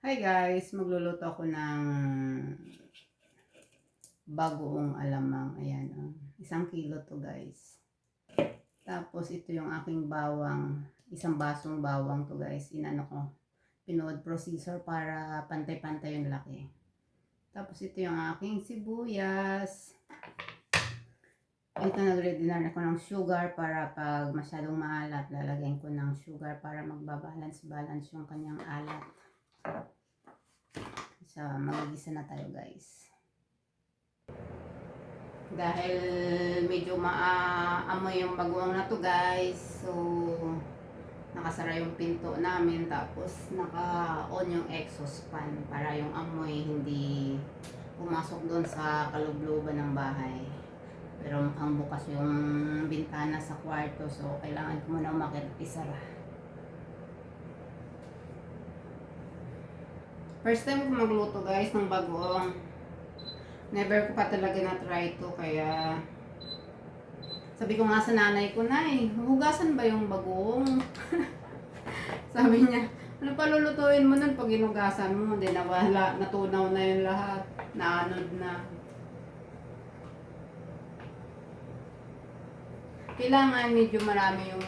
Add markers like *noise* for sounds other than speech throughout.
Hi guys, magluluto ako ng bagoong alamang. Ayan, oh. isang kilo to guys. Tapos ito yung aking bawang, isang basong bawang to guys. Inano ko, pinood processor para pantay-pantay yung laki. Tapos ito yung aking sibuyas. Ito nag-ready na ako ng sugar para pag masyadong maalat, lalagyan ko ng sugar para magbabalance-balance yung kanyang alat. So, magigisa na tayo guys. Dahil medyo maaamoy yung bagoong na to guys. So, nakasara yung pinto namin. Tapos, naka-on yung exhaust fan para yung amoy hindi pumasok doon sa kalubluban ng bahay. Pero mukhang bukas yung bintana sa kwarto. So, kailangan ko muna umakit isara. First time ko magluto guys ng bagoong. Never ko pa talaga na-try to kaya sabi ko nga sa nanay ko, Nay, hugasan ba yung bagoong? *laughs* sabi niya, ano pa lulutuin mo nun pag inugasan mo? Hindi nawala, natunaw na yung lahat. Naanod na. Kailangan medyo marami yung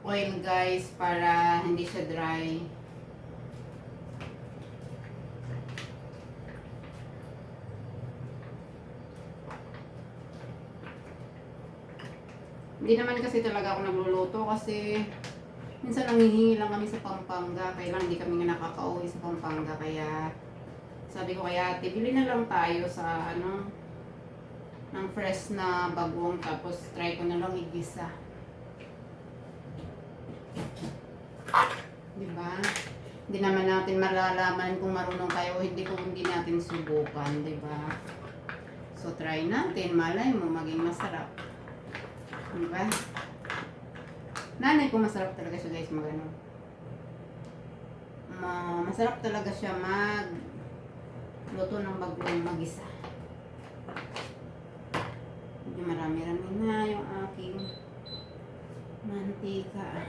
oil guys para hindi siya dry. Hindi naman kasi talaga ako nagluluto kasi minsan nanghihingi lang kami sa Pampanga. Kaya lang hindi kami nga nakaka-uwi sa Pampanga. Kaya sabi ko kaya ate, bili na lang tayo sa ano ng fresh na bagong tapos try ko na lang igisa. Di ba? Hindi naman natin malalaman kung marunong kayo o hindi kung hindi natin subukan, di ba? So try natin, malay mo maging masarap. Di ba? Nanay ko masarap talaga siya guys mag. Ma masarap talaga siya mag luto ng bagong magisa. Medyo marami-rami na yung aking mantika.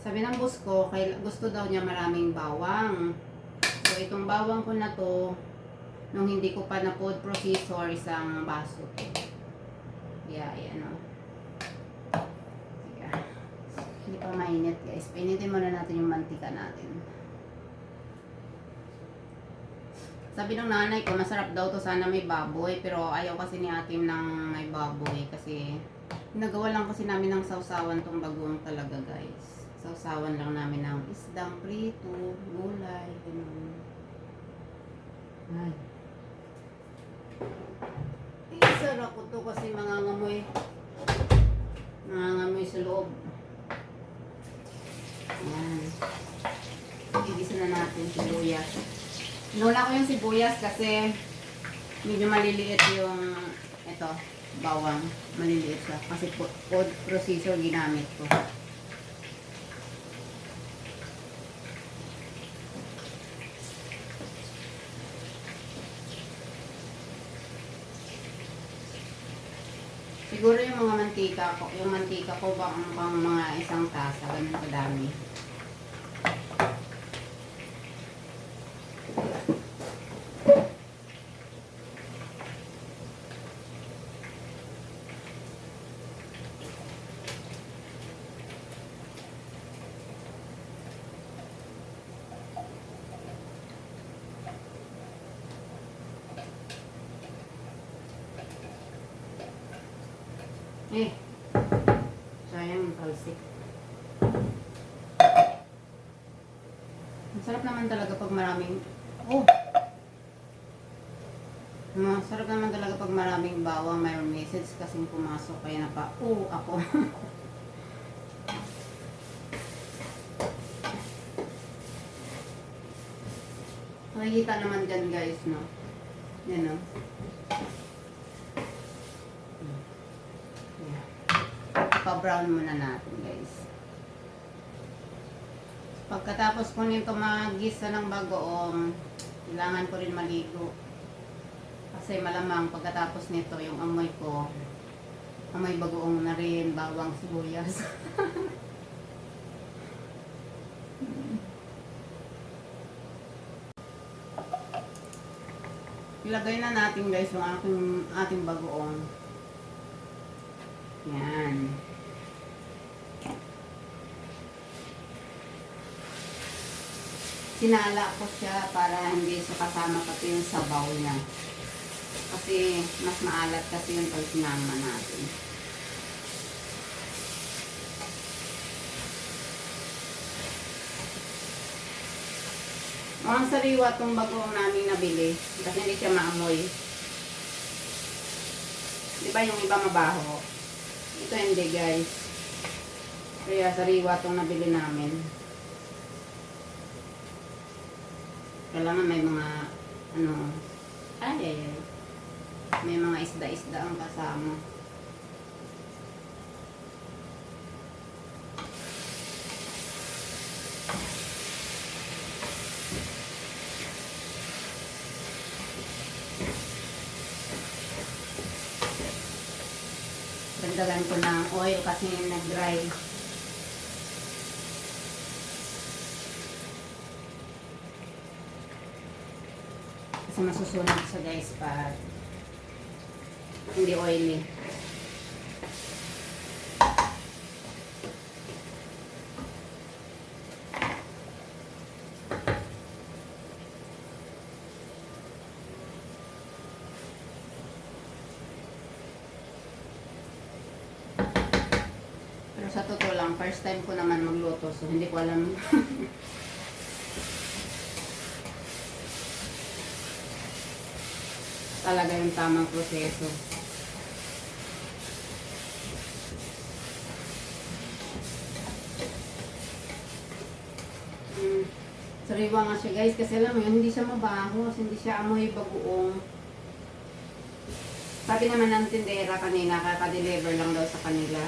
Sabi ng boss ko, kay, gusto daw niya maraming bawang. So itong bawang ko na to, nung hindi ko pa na food processor, isang baso. Yeah, ayan o. Hindi pa mainit guys. Painitin muna natin yung mantika natin. Sabi ng nanay ko, masarap daw to sana may baboy. Pero ayaw kasi ni atim ng may baboy. Kasi nagawa lang kasi namin ng sausawan tong bagong talaga guys. Sausawan lang namin ng isdang prito, gulay, ganun. Ay. Isara ko to kasi mangangamoy. Mangangamoy sa loob. Ayan. Igisa na natin sibuyas. Inula ko yung sibuyas kasi medyo maliliit yung ito, bawang. Maliliit siya. Kasi food processor ginamit ko. Siguro yung mga mantika ko, yung mantika ko bang pang mga isang tasa, ganun kadami. Eh, sayang yung talsik. Masarap naman talaga pag maraming... Oh! Masarap naman talaga pag maraming bawang, mayroong message kasing pumasok kaya napa, oh, ako. *laughs* Nakikita naman dyan guys, no? Yan, no? brown muna natin guys. Pagkatapos ko nito mag-gisa ng bagoong, kailangan ko rin maligo. Kasi malamang pagkatapos nito yung amoy ko, amoy bagoong na rin, bawang sibuyas. *laughs* Ilagay na natin guys yung ating, ating bagoong. Yan. Sinala ko siya para hindi siya kasama pati yung sabaw niya. Kasi mas maalat kasi yung pag sinama natin. Mukhang sariwa itong bagoong namin nabili. Kasi hindi siya maamoy. Di ba yung iba mabaho? Ito hindi guys. Kaya sariwa itong nabili namin. Kailangan may mga ano ay ay ay. May mga isda-isda ang kasama. Dagdagan ko ng oil kasi nag-dry. Kasi masusunog siya guys pag hindi oily. Pero sa totoo lang, first time ko naman magluto, so hindi ko alam. *laughs* talaga yung tamang proseso. Mm. Sariwa nga siya guys, kasi alam mo yun, hindi siya mabaho, hindi siya amoy bagoong. Sabi naman ng tindera kanina, kaka-deliver lang daw sa kanila.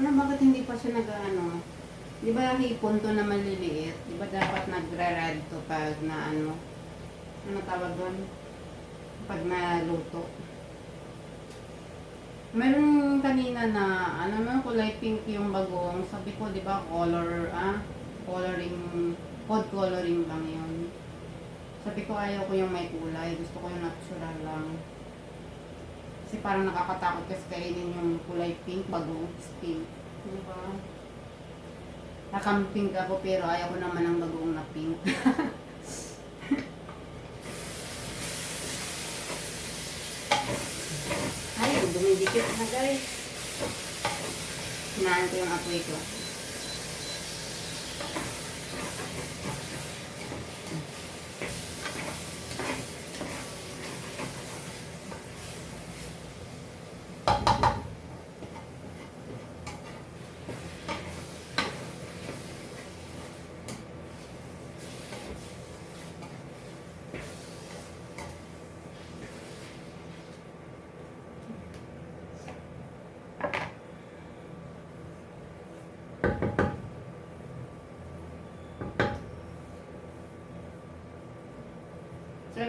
Wala, bakit hindi pa siya nag-ano? Di ba hipon to na maliliit? Di ba dapat nagra-rad to pag na ano? Ano tawag doon? Pag naluto. Meron kanina na, ano naman kulay pink yung bagong. Sabi ko, di ba, color, ah, coloring, food coloring lang yun. Sabi ko, ayaw ko yung may kulay. Gusto ko yung natural lang. Kasi parang nakakatakot kasi kainin yung kulay pink, bagong pink. Di ba? Nakamping ako pero ayaw ko naman ng bagoong na pink. *laughs* Ay, dumidikit na guys. Hinaan ko yung apoy ko.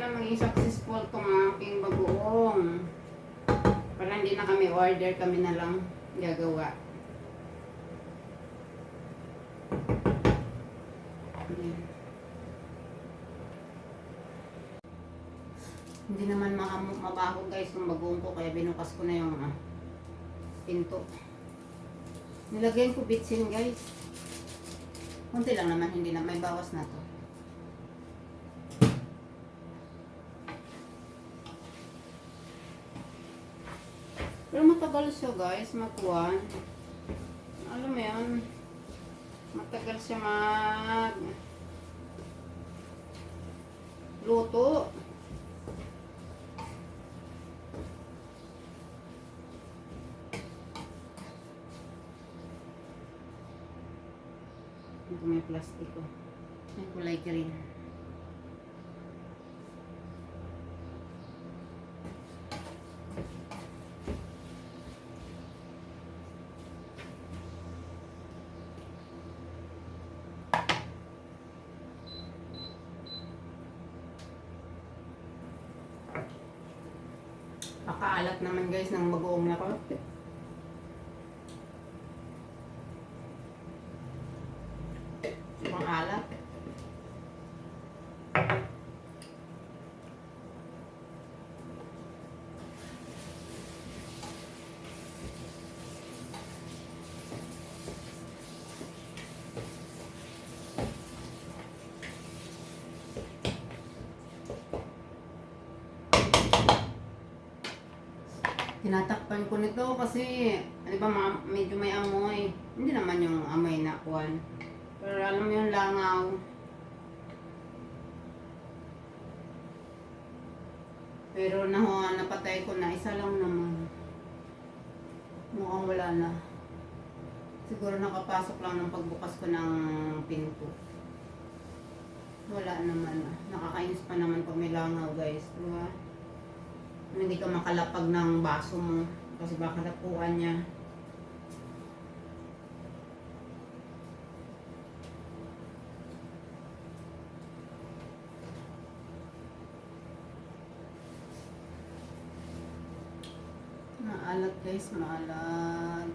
Sana maging successful tong aking bagoong. Para hindi na kami order, kami na lang gagawa. Ayan. Hindi naman mabaho guys yung bagoong ko kaya binukas ko na yung ah, pinto. Nilagyan ko bitsin guys. Kunti lang naman, hindi na, may bawas na to. Pero matagal siya guys, magkuhan. Alam mo yan, matagal siya mag luto. Ito may plastiko. May kulay green. alat naman guys ng bagoong na ko. Sobrang alat. Tinatakpan ko nito kasi, di ba, medyo may amoy. Hindi naman yung amoy na kuwan. Pero alam mo yung langaw. Pero na, napatay ko na, isa lang naman. Mukhang wala na. Siguro nakapasok lang ng pagbukas ko ng pinto. Wala naman. Nakakainis pa naman pag may langaw guys. Di ba? Hindi ka makalapag ng baso mo kasi baka napuan niya. Maalat guys, maalat.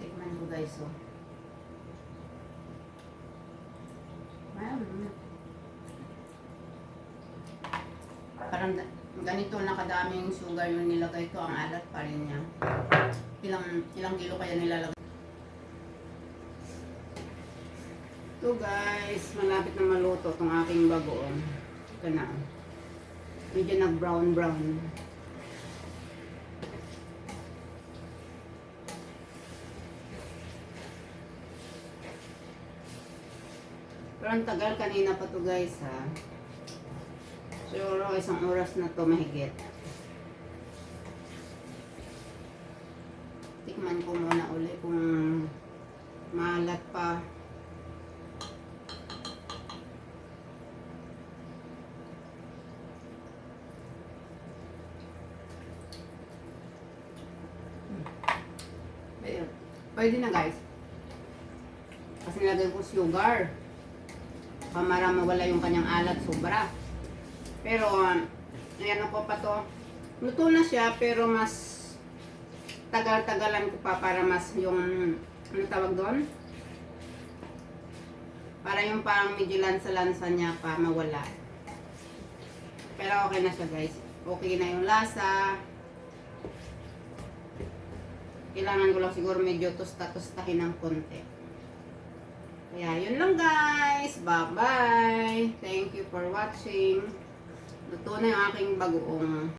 Tikman ko guys oh. Parang ganito nakadaming sugar yung nilagay ko, ang alat pa rin niya. Ilang, ilang kilo kaya nilalagay? Ito guys, malapit na maluto itong aking bagoong. Ito. Medyo nag-brown brown. Pero ang tagal kanina pa to guys ha. Siguro isang oras na to mahigit. Tikman ko muna uli kung maalat pa. Pwede na guys. Kasi nilagay ko sugar. Para mawala yung kanyang alat sobra. Pero, um, ayan ako pa to. Luto na siya, pero mas tagal-tagalan ko pa para mas yung, ano tawag doon? Para yung parang medyo lansa-lansa niya pa mawala. Pero okay na siya guys. Okay na yung lasa. Kailangan ko lang siguro medyo tusta-tustahin ng konti. Kaya yun lang guys. Bye-bye. Thank you for watching. Luto na yung aking bagoong.